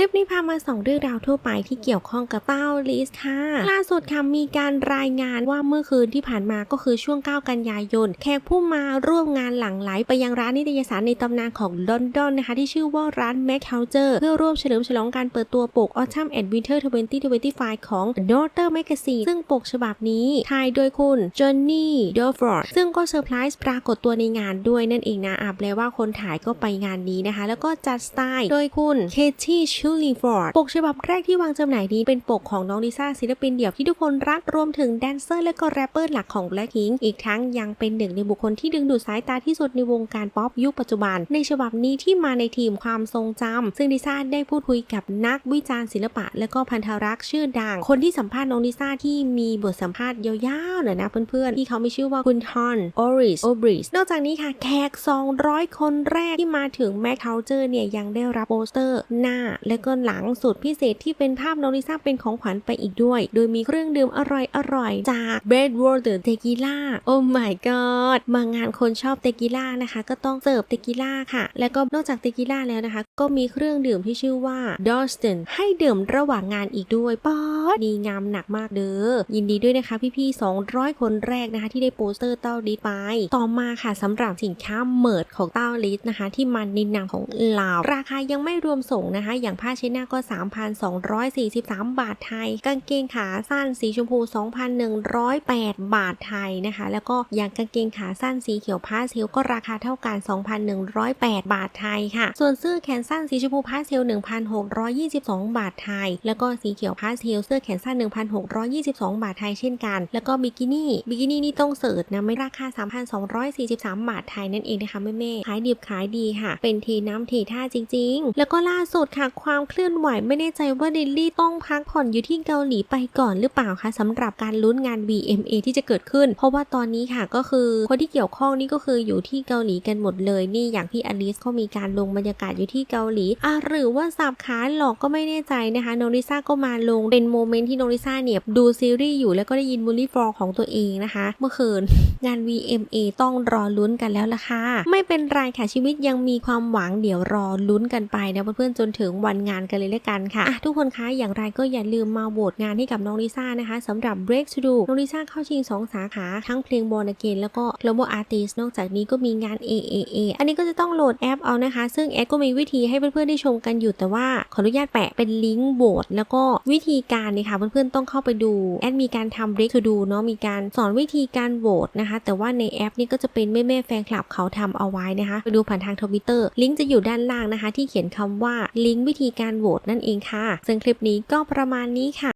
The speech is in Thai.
คลิปนี้พามาส่องเรื่องราวทั่วไปที่เกี่ยวข้องกับเต้าลิสค่ะ ล่าสุดค่ะมีการรายงานว่าเมื่อคืนที่ผ่านมาก็คือช่วง 9 กันยายน แขกผู้มาร่วมงานหลั่งไหลไปยังร้านนิตยสารในตำนานของลอนดอนนะคะ ที่ชื่อว่าร้าน Mac Culture เพื่อร่วมเฉลิมฉลองการเปิดตัวปก Autumn and Winter 2025 ของ Daughter Magazine ซึ่งปกฉบับนี้ถ่ายโดยคุณจอห์นนี่ดอฟฟอร์ดซึ่งก็เซอร์ไพรส์ปรากฏตัวในงานด้วยนั่นเองนะอาแปลว่าคนถ่ายก็ไปงานนี้นะคะ แล้วก็จัดสไตล์โดยคุณเคที่ชูลิงฟอร์ดปกฉบับแรกที่วางจำหน่ายนี้เป็นปกของน้องลิซ่าศิลปินเดี่ยวที่ทุกคนรักรวมถึงแดนเซอร์และก็แรปเปอร์หลักของ Blackpink อีกทั้งยังเป็นหนึ่งในบุคคลที่ดึงดูดสายตาที่สุดในวงการป๊อปยุคปัจจุบัน ในฉบับนี้ที่มาในทีมความทรงจำซึ่งลิซ่าได้พูดคุยกับนักวิจารณ์ศิลปะ และก็พันธรักษ์ชื่อดัง คนที่สัมภาษณ์น้องลิซ่าที่มีบทสัมภาษณ์ยาวๆหน่อยนะเพื่อนๆที่เขามีชื่อว่าคุณทอนออริสโอบริสนอกจากนี้ค่ะแขก 200 คนแรกที่มาถึงแมคเคาเจอร์เนี่ยยังได้รับโปสเตอร์หน้าและก็หลังสุดพิเศษที่เป็นภาพน้องลิซ่าเป็นของขวัญไปอีกด้วย โดยมีเครื่องดื่มอร่อยๆจาก Red Water Tequila โอ้ my god มางานคนชอบเตกิล่านะคะ ก็ต้องเสิร์ฟเตกิล่าค่ะ แล้วก็นอกจากเตกิล่าแล้วนะคะ ก็มีเครื่องดื่มที่ชื่อว่า d o s t o n ให้ดื่มระหว่างงานอีกด้วยป๊อดดีงามหนักมากเด้อยินดีด้วยนะคะพี่ๆ200 คนแรกนะคะ ที่ได้โปสเตอร์เต้าลิสไป ต่อมาค่ะสำหรับสินค้าเมิร์ดของเต้าลิสนะคะ ที่มันในนังของลาว ราคายังไม่รวมส่งนะคะ อย่างผ้าเช็ดหน้าก็ 3,243 บาทไทย กางเกงขาสั้นสีชมพู 2,108 บาทไทยนะคะ แล้วก็อย่างกางเกงขาสั้นสีเขียวพาสเทลก็ราคาเท่ากัน 2,108 บาทไทยค่ะ ส่วนเสื้อแขนสั้นสีชมพูพาสเทล 1,622 บาทไทย แล้วก็สีเขียวพาสเทลเสื้อแขนสั้น 1,622 บาทไทยเช่นกัน แล้วก็บิกินี่บิกินี่นี่ต้องเสิร์ชนะไม่ราคา 3,243 บาทไทยนั่นเองนะคะแม่ๆขายดิบขายดีค่ะ เป็นเทน้ำเทท่าจริง ๆ แล้วก็ล่าสุดค่ะควความเคลื่อนไหวไม่แน่ใจว่าดิลลี่ต้องพักผ่อนอยู่ที่เกาหลีไปก่อนหรือเปล่าคะสำหรับการลุ้นงาน BMA ที่จะเกิดขึ้น เพราะว่าตอนนี้ค่ะก็คือคนที่เกี่ยวข้องนี่ก็คืออยู่ที่เกาหลีกันหมดเลยนี่อย่างที่อลิสเขามีการลงบรรยากาศอยู่ที่เกาหลีอะหรือว่าสับขาหลอกก็ไม่แน่ใจนะคะโนริซ่าก็มาลงเป็นโมเมนต์ที่โนริซ่าเนี่ยดูซีรีส์อยู่แล้วก็ได้ยินมูลลี่ฟอร์ของตัวเองนะคะ เมื่อคืนงาน VMA ต้องรอลุ้นกันแล้วล่ะค่ะไม่เป็นไรค่ะชีวิตยังมีความหวังเดี๋ยวรอลุ้นกันไปนะเพื่อนๆจนถึงวันงานกันเลยละกันค่ะะทุกคนคะอย่างไรก็อย่าลืมมาโหวตงานให้กับน้องลิซ่านะคะสำหรับ Break to Do น้องลิซ่าเข้าชิง 2 สาขาทั้งเพลง Born Again แล้วก็ Global Artist นอกจากนี้ก็มีงาน AAA อันนี้ก็จะต้องโหลดแอปเอานะคะ ซึ่งแอปก็มีวิธีให้เพื่อนๆได้ชมกันอยู่แต่ว่าขออนุญาตแปะเป็นลิงก์โหวตแล้วก็วิธีการเนี่ยค่ะเพื่อนๆต้องเข้าไปดูแอดมีการทำ Break to Do เนาะมีการสอนวิธีการโหวตนะคะ แต่ว่าในแอปนี่ก็จะเป็นแม่ๆแฟนคลับเขาทำเอาไว้นะคะไปดูผ่านทางทวิตเตอร์ลิงก์จะอยู่ด้านล่างนะคะ ที่เขียนคำว่าลิงก์วิธีการโหวตนั่นเองค่ะ ซึ่งคลิปนี้ก็ประมาณนี้ค่ะ